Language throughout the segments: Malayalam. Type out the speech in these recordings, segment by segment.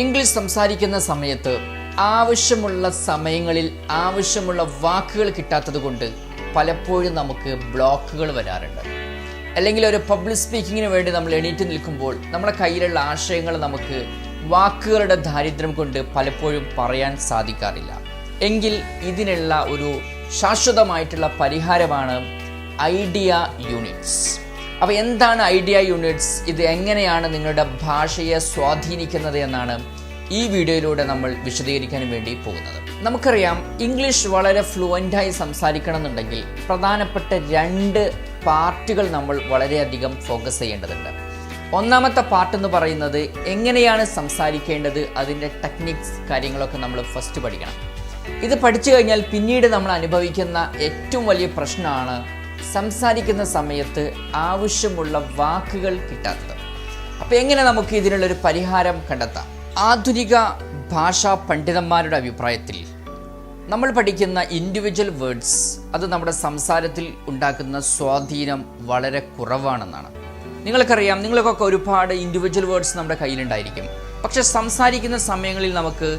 ഇംഗ്ലീഷ് സംസാരിക്കുന്ന സമയത്ത് ആവശ്യമുള്ള സമയങ്ങളിൽ ആവശ്യമുള്ള വാക്കുകൾ കിട്ടാത്തത് കൊണ്ട് പലപ്പോഴും നമുക്ക് ബ്ലോക്കുകൾ വരാറുണ്ട്. അല്ലെങ്കിൽ ഒരു പബ്ലിക് സ്പീക്കിങ്ങിന് വേണ്ടി നമ്മൾ എണീറ്റ് നിൽക്കുമ്പോൾ നമ്മുടെ കയ്യിലുള്ള ആശയങ്ങൾ നമുക്ക് വാക്കുകളുടെ ദാരിദ്ര്യം കൊണ്ട് പലപ്പോഴും പറയാൻ സാധിക്കാറില്ല. എങ്കിൽ ഇതിനുള്ള ഒരു ശാശ്വതമായിട്ടുള്ള പരിഹാരമാണ് ഐഡിയ യൂണിറ്റ്സ്. അപ്പോൾ എന്താണ് ഐഡിയ യൂണിറ്റ്സ്? ഇത് എങ്ങനെയാണ് നിങ്ങളുടെ ഭാഷയെ സ്വാധീനിക്കുന്നത് എന്നാണ് ഈ വീഡിയോയിലൂടെ നമ്മൾ വിശദീകരിക്കാൻ വേണ്ടി പോകുന്നത്. നമുക്കറിയാം ഇംഗ്ലീഷ് വളരെ ഫ്ലുവന്റായി സംസാരിക്കണം എന്നുണ്ടെങ്കിൽ പ്രധാനപ്പെട്ട രണ്ട് പാർട്ടുകൾ നമ്മൾ വളരെയധികം ഫോക്കസ് ചെയ്യേണ്ടതുണ്ട്. ഒന്നാമത്തെ പാർട്ട് എന്ന് പറയുന്നത് എങ്ങനെയാണ് സംസാരിക്കേണ്ടത് അതിന്റെ ടെക്നിക്സ് കാര്യങ്ങളൊക്കെ നമ്മൾ ഫസ്റ്റ് പഠിക്കണം. ഇത് പഠിച്ചു കഴിഞ്ഞാൽ പിന്നീട് നമ്മൾ അനുഭവിക്കുന്ന ഏറ്റവും വലിയ പ്രശ്നമാണ് സംസാരിക്കുന്ന സമയത്ത് ആവശ്യമുള്ള വാക്കുകൾ കിട്ടാത്തത്. അപ്പോൾ എങ്ങനെ നമുക്ക് ഇതിനുള്ളൊരു പരിഹാരം കണ്ടെത്താം? ആധുനിക ഭാഷാ പണ്ഡിതന്മാരുടെ അഭിപ്രായത്തിൽ നമ്മൾ പഠിക്കുന്ന ഇൻഡിവിജ്വൽ വേർഡ്സ് അത് നമ്മുടെ സംസാരത്തിൽ ഉണ്ടാക്കുന്ന സ്വാധീനം വളരെ കുറവാണെന്നാണ്. നിങ്ങൾക്കറിയാം നിങ്ങൾക്കൊക്കെ ഒരുപാട് ഇൻഡിവിജ്വൽ വേർഡ്സ് നമ്മുടെ കയ്യിലുണ്ടായിരിക്കും. പക്ഷെ സംസാരിക്കുന്ന സമയങ്ങളിൽ നമുക്ക്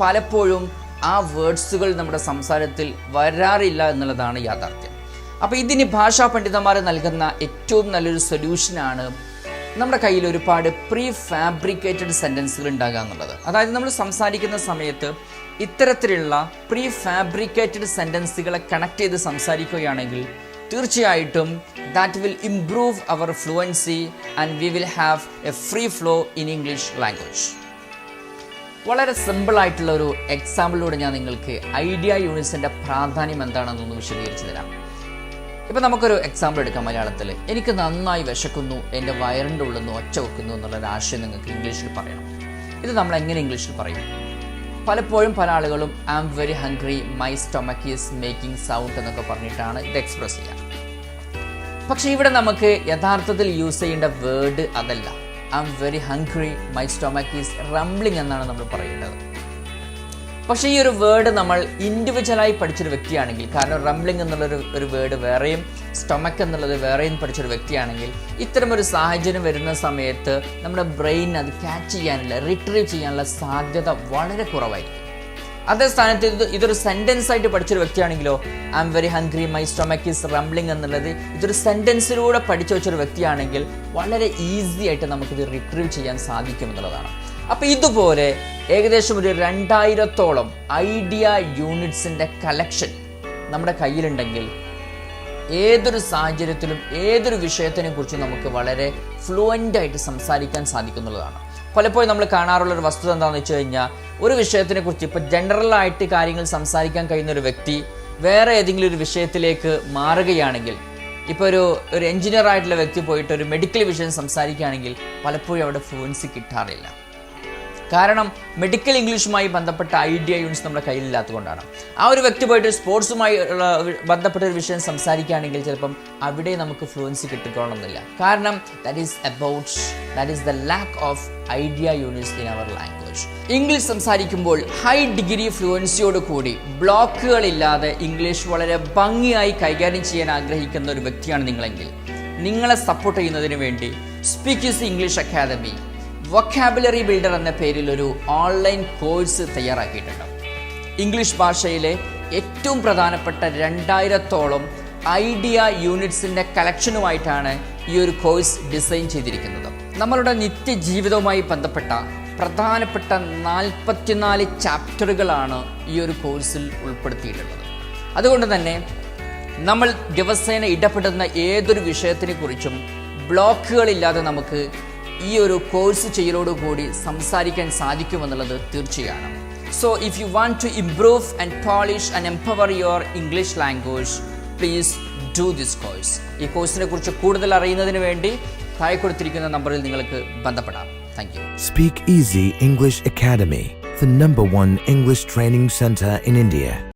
പലപ്പോഴും ആ വേർഡ്സുകൾ നമ്മുടെ സംസാരത്തിൽ വരാറില്ല എന്നുള്ളതാണ് യാഥാർത്ഥ്യം. അപ്പോൾ ഇതിന് ഭാഷാ പണ്ഡിതന്മാർ നൽകുന്ന ഏറ്റവും നല്ലൊരു സൊല്യൂഷനാണ് നമ്മുടെ കയ്യിൽ ഒരുപാട് പ്രീ ഫാബ്രിക്കേറ്റഡ് സെന്റൻസുകൾ ഉണ്ടാകുക എന്നുള്ളത്. അതായത് നമ്മൾ സംസാരിക്കുന്ന സമയത്ത് ഇത്തരത്തിലുള്ള പ്രീ ഫാബ്രിക്കേറ്റഡ് സെന്റൻസുകളെ കണക്ട് ചെയ്ത് സംസാരിക്കുകയാണെങ്കിൽ തീർച്ചയായിട്ടും that will improve our fluency and we will have a free flow in English language വളരെ സിമ്പിളായിട്ടുള്ള ഒരു എക്സാമ്പിളിലൂടെ ഞാൻ നിങ്ങൾക്ക് ഐഡിയ യൂണിറ്റ്സിന്റെ പ്രാധാന്യം എന്താണെന്നൊന്ന് വിശദീകരിച്ചു തരാം. ഇപ്പം നമുക്കൊരു എക്സാമ്പിൾ എടുക്കാം മലയാളത്തിൽ എനിക്ക് നന്നായി വിശക്കുന്നു എന്റെ വയറിന്റെ ഉള്ളിൽ നിന്ന് ഒച്ച വെക്കുന്നു എന്നുള്ളൊരു ആശയം നിങ്ങൾക്ക് ഇംഗ്ലീഷിൽ പറയണം. ഇത് നമ്മൾ എങ്ങനെ ഇംഗ്ലീഷിൽ പറയും? പലപ്പോഴും പല ആളുകളും I am very hungry my stomach is making sound എന്നൊക്കെ പറഞ്ഞിട്ടാണ് ഇത് എക്സ്പ്രസ് ചെയ്യുക പക്ഷെ ഇവിടെ നമുക്ക് യഥാർത്ഥത്തിൽ യൂസ് ചെയ്യേണ്ട വേർഡ് അതല്ല. I am very hungry my stomach is rumbling എന്നാണ് നമ്മൾ പറയേണ്ടത്. പക്ഷേ ഈ ഒരു വേർഡ് നമ്മൾ ഇൻഡിവിജ്വലായി പഠിച്ചൊരു വ്യക്തിയാണെങ്കിൽ കാരണം റംബ്ലിംഗ് എന്നുള്ളൊരു ഒരു വേർഡ് വേറെയും സ്റ്റൊമക്ക് എന്നുള്ളത് വേറെയും പഠിച്ചൊരു വ്യക്തിയാണെങ്കിൽ ഇത്തരമൊരു സാഹചര്യം വരുന്ന സമയത്ത് നമ്മുടെ ബ്രെയിൻ അത് ക്യാച്ച് ചെയ്യാനുള്ള റിട്രീവ് ചെയ്യാനുള്ള സാധ്യത വളരെ കുറവായിരിക്കും. അതേ സ്ഥാനത്ത് ഇത് ഇതൊരു സെന്റൻസ് ആയിട്ട് പഠിച്ചൊരു വ്യക്തിയാണെങ്കിലോ I am very hungry my stomach is rumbling എന്നുള്ളത് ഇതൊരു സെന്റൻസിലൂടെ പഠിച്ചു വെച്ചൊരു വ്യക്തിയാണെങ്കിൽ വളരെ ഈസി ആയിട്ട് നമുക്കിത് റിട്രീവ് ചെയ്യാൻ സാധിക്കും എന്നുള്ളതാണ്. അപ്പോൾ ഇതുപോലെ ഏകദേശം ഒരു രണ്ടായിരത്തോളം ഐഡിയ യൂണിറ്റ്സിന്റെ കളക്ഷൻ നമ്മുടെ കയ്യിലുണ്ടെങ്കിൽ ഏതൊരു സാഹചര്യത്തിലും ഏതൊരു വിഷയത്തിനെ കുറിച്ചും നമുക്ക് വളരെ ഫ്ലുവന്റ് ആയിട്ട് സംസാരിക്കാൻ സാധിക്കുന്നുള്ളതാണ് പലപ്പോഴും നമ്മൾ കാണാറുള്ള ഒരു വസ്തുത എന്താണെന്ന് വെച്ച് കഴിഞ്ഞാൽ ഒരു വിഷയത്തിനെ കുറിച്ച് ജനറൽ ആയിട്ട് കാര്യങ്ങൾ സംസാരിക്കാൻ കഴിയുന്ന ഒരു വ്യക്തി വേറെ ഏതെങ്കിലും ഒരു വിഷയത്തിലേക്ക് മാറുകയാണെങ്കിൽ ഇപ്പോൾ ഒരു ഒരു എഞ്ചിനീയർ ആയിട്ടുള്ള വ്യക്തി പോയിട്ട് ഒരു മെഡിക്കൽ വിഷയം സംസാരിക്കുകയാണെങ്കിൽ പലപ്പോഴും അവിടെ ഫ്ലുവൻസി കിട്ടാറില്ല. കാരണം മെഡിക്കൽ ഇംഗ്ലീഷുമായി ബന്ധപ്പെട്ട ഐഡിയ യൂണിറ്റ്സ് നമ്മുടെ കയ്യിലില്ലാത്തതുകൊണ്ടാണ്. ആ ഒരു വ്യക്തി പോയിട്ട് സ്പോർട്സുമായി ബന്ധപ്പെട്ട ഒരു വിഷയം സംസാരിക്കുകയാണെങ്കിൽ ചിലപ്പം അവിടെ നമുക്ക് ഫ്ലുവൻസി കിട്ടിക്കോണമെന്നില്ല കാരണം that is about that is the lack of idea units in our language English സംസാരിക്കുമ്പോൾ ഹൈ ഡിഗ്രി ഫ്ലുവൻസിയോട് കൂടി ബ്ലോക്കുകളില്ലാതെ ഇംഗ്ലീഷ് വളരെ ഭംഗിയായി കൈകാര്യം ചെയ്യാൻ ആഗ്രഹിക്കുന്ന ഒരു വ്യക്തിയാണ് നിങ്ങളെങ്കിൽ. നിങ്ങളെ സപ്പോർട്ട് ചെയ്യുന്നതിന് വേണ്ടി speakers English academy vocabulary builder എന്ന പേരിൽ ഒരു ഓൺലൈൻ കോഴ്സ് തയ്യാറാക്കിയിട്ടുണ്ട്. ഇംഗ്ലീഷ് ഭാഷയിലെ ഏറ്റവും പ്രധാനപ്പെട്ട രണ്ടായിരത്തോളം ഐഡിയ യൂണിറ്റ്സിന്റെ കളക്ഷനുമായിട്ടാണ് ഈ ഒരു കോഴ്സ് ഡിസൈൻ ചെയ്തിരിക്കുന്നത്. നമ്മളുടെ നിത്യജീവിതവുമായി ബന്ധപ്പെട്ട പ്രധാനപ്പെട്ട നാൽപ്പത്തിനാല് ചാപ്റ്ററുകളാണ് ഈ ഒരു കോഴ്സിൽ ഉൾപ്പെടുത്തിയിട്ടുള്ളത്. അതുകൊണ്ട് തന്നെ നമ്മൾ ദിവസേന ഇടപെടുന്ന ഏതൊരു വിഷയത്തിനെ കുറിച്ചും ബ്ലോക്കുകളില്ലാതെ നമുക്ക് ഈ ഒരു കോഴ്സ് ചെയ്യലോടുകൂടി സംസാരിക്കാൻ സാധിക്കുമെന്നുള്ളത് തീർച്ചയാണ്. So if you want to improve and polish and empower your English language please do this course ഈ കോഴ്സിനെ കുറിച്ച് കൂടുതൽ അറിയുന്നതിന് വേണ്ടി താഴെ കൊടുത്തിരിക്കുന്ന നമ്പറിൽ നിങ്ങൾക്ക് ബന്ധപ്പെടാം. Thank you speak easy English academy the number one English training center in India.